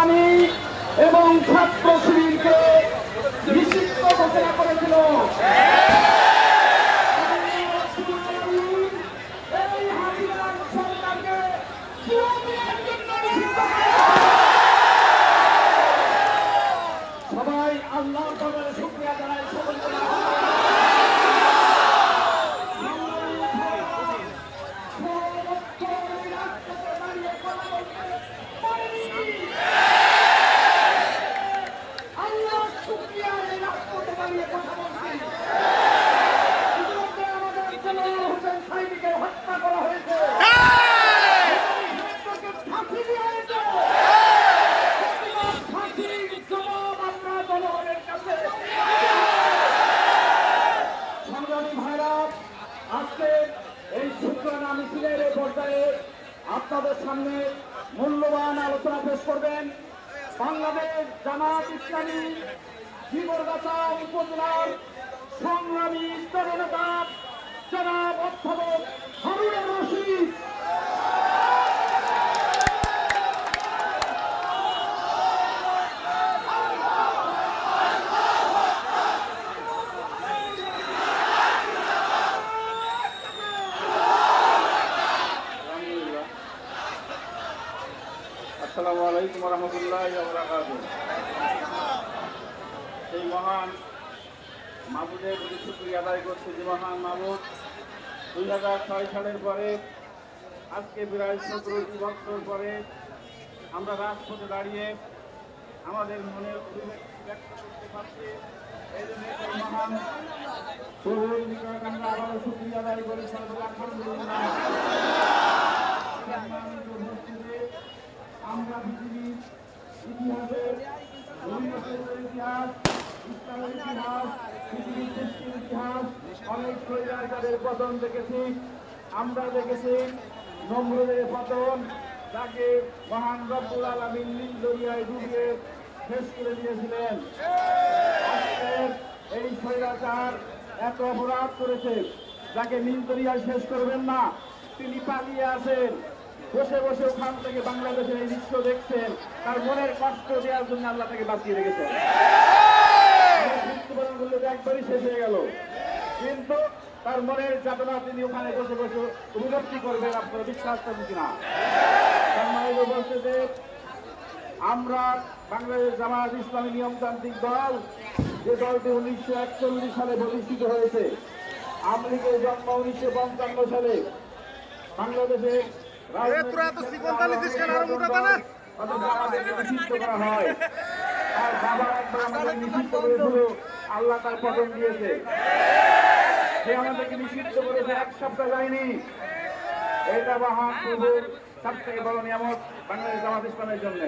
ইসলামী এবং ছাত্র শিবিরকে নিষিদ্ধ ঘোষণা করেছিল। সরকারকে আপনাদের সামনে মূল্যবান আলোচনা পেশ করবেন বাংলাদেশ জামাত ইসলামী জীবরগাছা উপজেলার সংগ্রামী জননেতা জনাব অধ্যাপক হারুন আসসালামু আলাইকুম রহমতুল্লাহ এই মহান মাহবুদের প্রতি শুক্রিয়া আদায় করছে যে মহান মাহবুদ দুই হাজার ছয় সালের পরে, আজকে প্রায় সতেরোটি বছর পরে আমরা রাজপথে দাঁড়িয়ে আমাদের মনের অভিব্যক্তি ব্যক্ত করতে পারছি। এই জন্য মহান প্রভুর নিকট আমরা আবারও আদায় করি আলহামদুলিল্লাহ সম্মানিত উপস্থিতি, আমরা পৃথিবীর ইতিহাসে ইতিহাস ইতিহাস অনেক শৈলাচারের পতন দেখেছি আমরা দেখেছি নম্রদের পতন তাকে মহান রব্বুল আলমিন নীল দরিয়ায় ডুবিয়ে শেষ করে দিয়েছিলেন এই স্বৈরাচার এত অপরাধ করেছে, যাকে নীল দরিয়ায় শেষ করবেন না। তিনি পালিয়ে আসেন। বসে বসে ওখান থেকে বাংলাদেশের এই দৃশ্য দেখছেন। তার মনের কষ্ট দেওয়ার জন্য আল্লাহ তাকে বাঁচিয়ে রেখেছেন। মৃত্যুবরণ করলে তো একবারই শেষ হয়ে গেল। কিন্তু তার মনের যাতনা তিনি ওখানে বসে বসে উপলব্ধি করবেন আপনারা বিশ্বাস করেন কিনা? বলছে যে আমরা বাংলাদেশ জামায়াত ইসলামী নিয়মতান্ত্রিক দল, যে দলটি উনিশশো একচল্লিশ সালে প্রতিষ্ঠিত হয়েছে আমেরিকার জন্ম উনিশশো পঞ্চান্ন সালে। বাংলাদেশে হয় আর আল্লাহ তার পতন দিয়েছে সে আমাদেরকে নিষিদ্ধ করেছে এক সপ্তাহ যায়নি এটা প্রভুর সব থেকে বড় নিয়ামত বাংলাদেশ জামাত ইসলামের জন্য